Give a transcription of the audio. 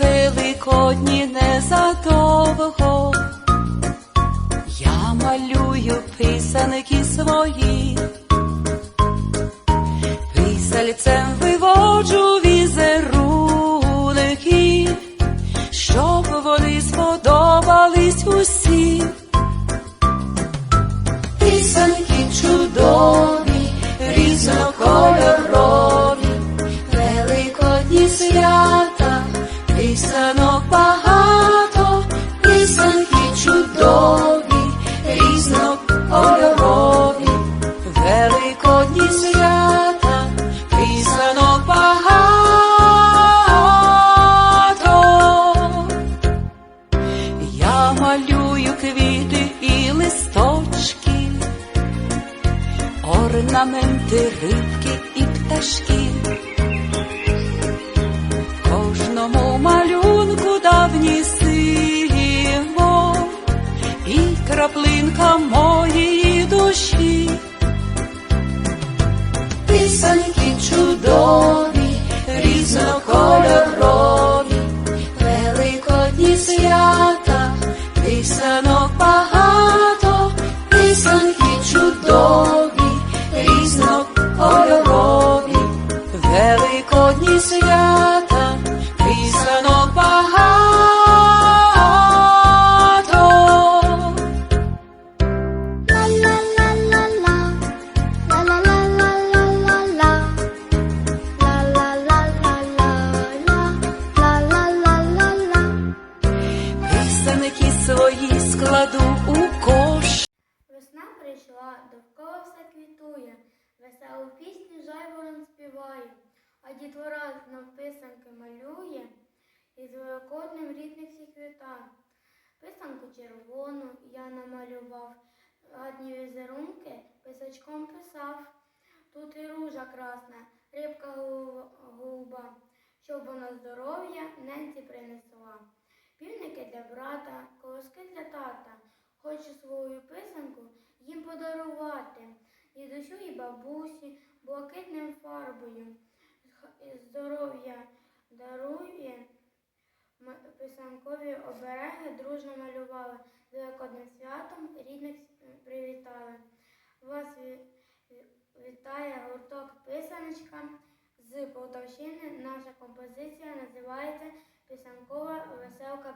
Великодні незадовго, я малюю писанки свої, писальцем сподобались орнаменти, рибки і пташки. Кожному малюнку давній симо і краплинка моєї душі. Писанки чудові, різнокольорові, великодні свята, писанок багато, писанки чудові, складу у кош. Весна прийшла, довкола все квітує, веселу пісню жайворон співає, а дітвора знов писанки малює, і з великодним рідних всіх вітає. Писанку червону я намалював, гарні візерунки писачком писав. Тут і ружа красна, рибка голуба, щоб вона здоров'я ненці принесла. Півники для брата, колоски для тата. Хочу свою писанку їм подарувати. Дідусю і бабусі блакитним фарбою. Здоров'я дарує. Писанкові обереги дружно малювали. Великодним святом рідних привітали. Вас ві- ві- вітає гурток писаночка з Полтавщини. Наша композиція називається Писанкова веселка.